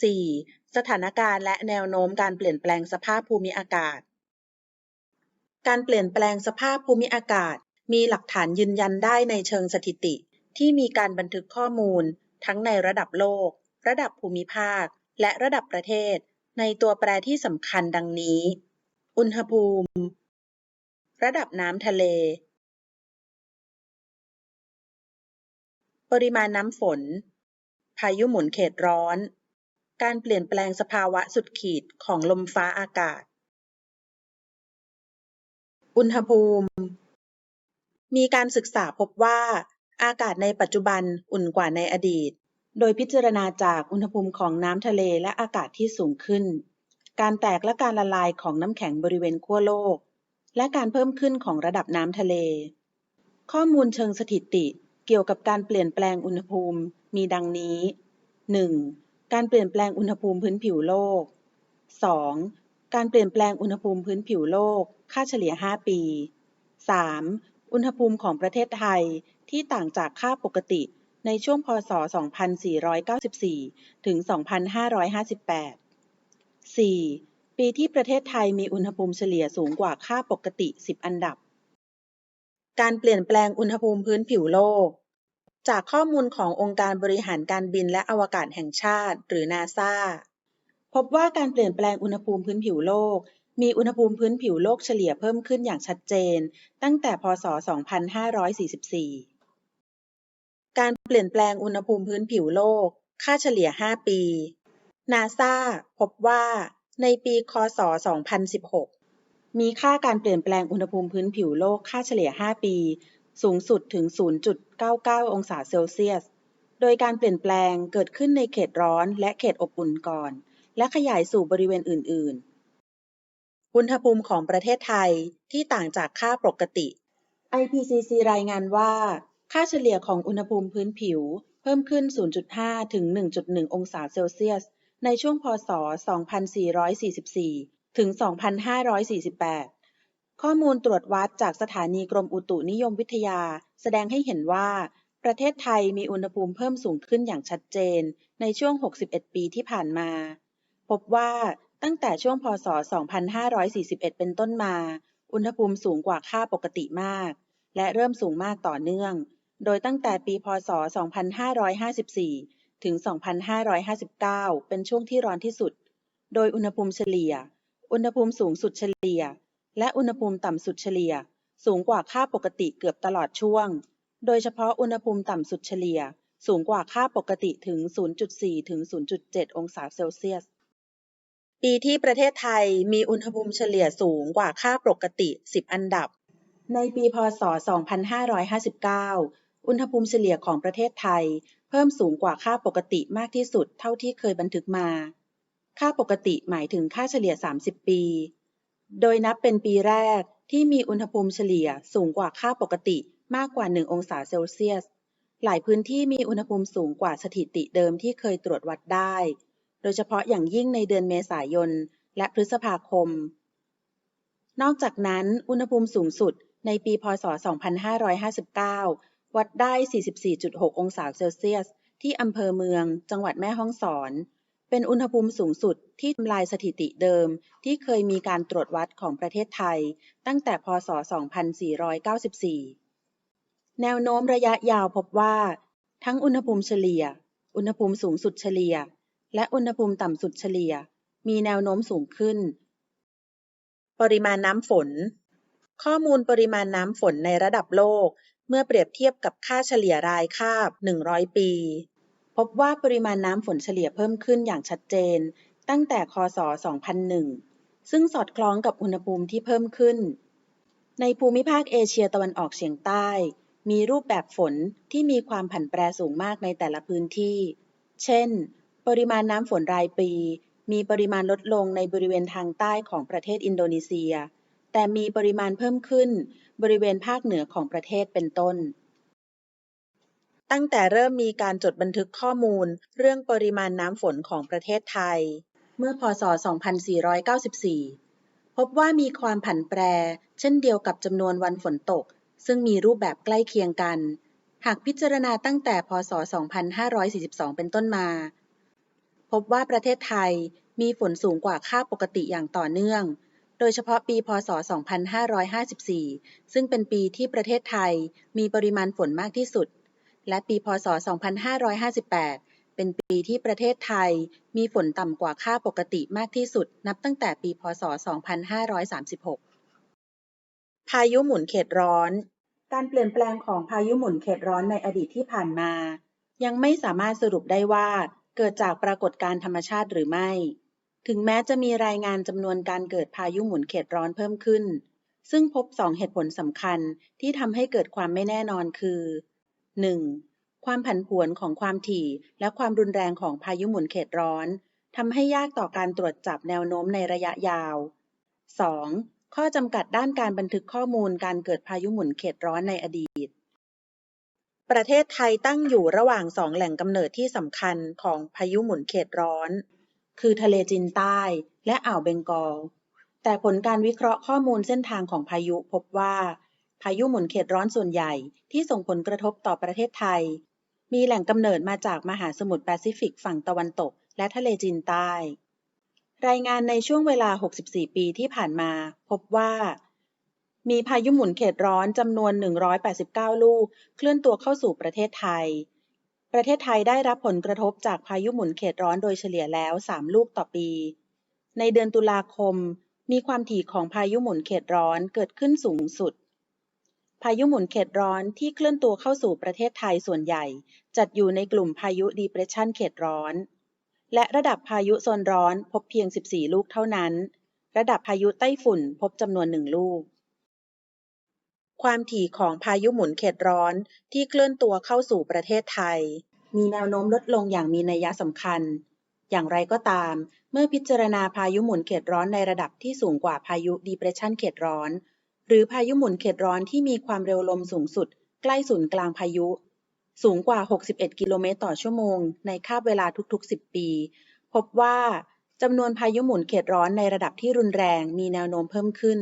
4. สถานการณ์และแนวโน้มการเปลี่ยนแปลงสภาพภูมิอากาศ การเปลี่ยนแปลงสภาพภูมิอากาศ มีหลักฐานยืนยันได้ในเชิงสถิติ ที่มีการบันทึกข้อมูล ทั้งในระดับโลก ระดับภูมิภาค และระดับประเทศ ในตัวแปรที่สำคัญดังนี้ อุณหภูมิ ระดับน้ำทะเล ปริมาณน้ำฝน พายุหมุนเขตร้อน การเปลี่ยนแปลงสภาวะสุดขีดของลมฟ้าอากาศ อุณหภูมิ มีการศึกษาพบว่า อากาศในปัจจุบันอุ่นกว่าในอดีต โดยพิจารณาจากอุณหภูมิของน้ำทะเลและอากาศที่สูงขึ้น การแตกและการละลายของน้ำแข็งบริเวณขั้วโลก และการเพิ่มขึ้นของระดับน้ำทะเล ข้อมูลเชิงสถิติเกี่ยวกับการเปลี่ยนแปลงอุณหภูมิมีดังนี้ 1. การเปลี่ยนแปลงอุณหภูมิพื้นผิวโลก 2. การเปลี่ยนแปลงอุณหภูมิพื้นผิวโลก ค่าเฉลี่ย 5 ปี 3. อุณหภูมิของประเทศไทยที่ต่างจากค่าปกติในช่วงพศ 2494 ถึง 2558 4. ปีที่ประเทศไทยมีอุณหภูมิเฉลี่ยสูงกว่าค่าปกติ 10 อันดับ การเปลี่ยนแปลงอุณหภูมิพื้นผิวโลก จากข้อมูลขององค์การบริหารการบินและอวกาศแห่งชาติ หรือนาซาพบว่าการเปลี่ยนแปลงอุณหภูมิพื้นผิวโลก มีอุณหภูมิพื้นผิวโลกเฉลี่ยเพิ่มขึ้นอย่างชัดเจน ตั้งแต่พศ 2544 การเปลี่ยนแปลงอุณหภูมิพื้นผิวโลก ค่าเฉลี่ย 5 ปีนาซาพบว่าในปีคศ 2016 มีค่าการเปลี่ยนแปลงอุณหภูมิพื้นผิวโลกค่าเฉลี่ย 5 ปี สูงสุดถึง 0.99 องศาเซลเซียส โดยการเปลี่ยนแปลงเกิดขึ้นในเขตร้อนและเขตอบอุ่นก่อน และขยายสู่บริเวณอื่น ๆ อุณหภูมิของประเทศไทยที่ต่างจากค่าปกติ IPCC รายงานว่า ค่าเฉลี่ยของอุณหภูมิพื้นผิว เพิ่มขึ้น 0.5 ถึง 1.1 องศาเซลเซียส ในช่วงพศ 2444 ถึง 2548 ข้อมูลตรวจวัดจากสถานีกรมอุตุนิยมวิทยา แสดงให้เห็นว่า ประเทศไทยมีอุณหภูมิเพิ่มสูงขึ้นอย่างชัดเจน ในช่วง 61 ปีที่ผ่านมา พบว่าตั้งแต่ช่วงพศ 2541 เป็นต้นมา อุณหภูมิสูงกว่าค่าปกติมาก และเริ่มสูงมากต่อเนื่อง โดยตั้งแต่ปีพศ 2554 ถึง 2559 เป็นช่วงที่ร้อนที่สุด โดยอุณหภูมิเฉลี่ย อุณหภูมิสูงสุดเฉลี่ย และอุณหภูมิต่ำสุดเฉลี่ย สูงกว่าค่าปกติเกือบตลอดช่วง โดยเฉพาะอุณหภูมิต่ำสุดเฉลี่ย สูงกว่าค่าปกติถึง 0.4 ถึง 0.7 องศาเซลเซียส ปีที่ประเทศไทยมีอุณหภูมิเฉลี่ยสูงกว่าค่าปกติ 10 อันดับ ในปีพศ 2559 อุณหภูมิเฉลี่ยของประเทศไทย เพิ่มสูงกว่าค่าปกติมากที่สุดเท่าที่เคยบันทึกมา ค่าปกติหมายถึงค่าเฉลี่ย 30 ปี โดยนับเป็นปีแรกที่มีอุณหภูมิเฉลี่ยสูงกว่าค่าปกติมากกว่า 1 องศาเซลเซียส หลายพื้นที่มีอุณหภูมิสูงกว่าสถิติเดิมที่เคยตรวจวัดได้ โดยเฉพาะอย่างยิ่งในเดือนเมษายนและพฤษภาคม นอกจากนั้น อุณหภูมิสูงสุดในปีพศ 2559 วัดได้ 44.6 องศาเซลเซียส ที่อำเภอเมือง จังหวัดแม่ฮ่องสอน เป็นอุณหภูมิสูงสุดที่ทำลายสถิติเดิม ที่เคยมีการตรวจวัดของประเทศไทย ตั้งแต่พศ 2494 แนวโน้มระยะยาวพบว่า ทั้งอุณหภูมิเฉลี่ย อุณหภูมิสูงสุดเฉลี่ย และอุณหภูมิต่ำสุดเฉลี่ย มีแนวโน้มสูงขึ้น ปริมาณน้ำฝน ข้อมูลปริมาณน้ำฝนในระดับโลก เมื่อเปรียบเทียบกับค่าเฉลี่ยรายคาบ 100 ปี พบว่าปริมาณน้ำฝนเฉลี่ยเพิ่มขึ้นอย่างชัดเจน ตั้งแต่คศ 2001 ซึ่งสอดคล้องกับอุณหภูมิที่เพิ่มขึ้น ในภูมิภาคเอเชียตะวันออกเฉียงใต้ มีรูปแบบฝนที่มีความผันแปรสูงมากในแต่ละพื้นที่ เช่น ปริมาณน้ำฝนรายปี มีปริมาณลดลงในบริเวณทางใต้ของประเทศอินโดนีเซีย แต่มีปริมาณเพิ่มขึ้น บริเวณภาคเหนือของประเทศเป็นต้น ตั้งแต่เริ่มมีการจดบันทึกข้อมูล เรื่องปริมาณน้ำฝนของประเทศไทย เมื่อพศ 2494 พบว่ามีความผันแปร เช่นเดียวกับจำนวนวันฝนตก ซึ่งมีรูปแบบใกล้เคียงกัน หากพิจารณาตั้งแต่พศ 2542 เป็นต้นมาพพบว่าประเทศไทยมีฝนสูงกว่าค่าปกติอย่างต่อเนื่องโดยเฉพาะปี พ.ศ.2554 ซึ่งเป็นปีที่ประเทศไทยมีปริมาณฝนมากที่สุด และปีพ.ศ.2558 เป็นปีที่ประเทศไทยมีฝนต่ำกว่าค่าปกติมากที่สุดนับตั้งแต่ปีพ.ศ.2536 พายุหมุนเขตร้อน การเปลี่ยนแปลงของพายุหมุนเขตร้อนในอดีตที่ผ่านมา ยังไม่สามารถสรุปได้ว่าเกิดจากปรากฏการธรรมชาติหรือไม่ ถึงแม้จะมีรายงานจำนวนการเกิดพายุหมุนเขตร้อนเพิ่มขึ้น ซึ่งพบสองเหตุผลสำคัญที่ทำให้เกิดความไม่แน่นอนคือ 1. ความผันผวนของความถี่และความรุนแรงของพายุหมุนเขตร้อนทำให้ยากต่อการตรวจจับแนวโน้มในระยะยาว 2. ข้อจำกัดด้านการบันทึกข้อมูลการเกิดพายุหมุนเขตร้อนในอดีต ประเทศไทยตั้งอยู่ระหว่างสองแหล่งกำเนิดที่สำคัญของพายุหมุนเขตร้อน คือทะเลจีนใต้และอ่าวเบงกอล แต่ผลการวิเคราะห์ข้อมูลเส้นทางของพายุพบว่า พายุหมุนเขตร้อนส่วนใหญ่ที่ส่งผลกระทบต่อประเทศไทย มีแหล่งกำเนิดมาจากมหาสมุทรแปซิฟิกฝั่งตะวันตก และทะเลจีนใต้ รายงานในช่วงเวลา 64 ปีที่ผ่านมา พบว่า มีพายุหมุนเขตร้อนจำนวน 189 ลูก เคลื่อนตัวเข้าสู่ประเทศไทย ประเทศไทยได้รับผลกระทบจากพายุหมุนเขตร้อนโดยเฉลี่ยแล้ว 3 ลูกต่อปี ในเดือนตุลาคม มีความถี่ของพายุหมุนเขตร้อนเกิดขึ้นสูงสุด พายุหมุนเขตร้อนที่เคลื่อนตัวเข้าสู่ประเทศไทยส่วนใหญ่ จัดอยู่ในกลุ่มพายุ Depression เขตร้อน และระดับพายุโซนร้อนพบเพียง 14 ลูกเท่านั้น ระดับพายุไต้ฝุ่นพบจำนวนหนึ่งลูก ความถี่ของพายุหมุนเขตร้อนที่เคลื่อนตัวเข้าสู่ประเทศไทย มีแนวโน้มลดลงอย่างมีนัยสำคัญ อย่างไรก็ตาม เมื่อพิจารณาพายุหมุนเขตร้อนในระดับที่สูงกว่าพายุ Depression เขตร้อน หรือพายุหมุนเขตร้อนที่มีความเร็วลมสูงสุดใกล้ศูนย์กลางพายุ สูงกว่า 61 กิโลเมตรต่อชั่วโมง ในคาบเวลาทุกๆ 10 ปี พบว่าจำนวนพายุหมุนเขตร้อนในระดับที่รุนแรงมีแนวโน้มเพิ่มขึ้น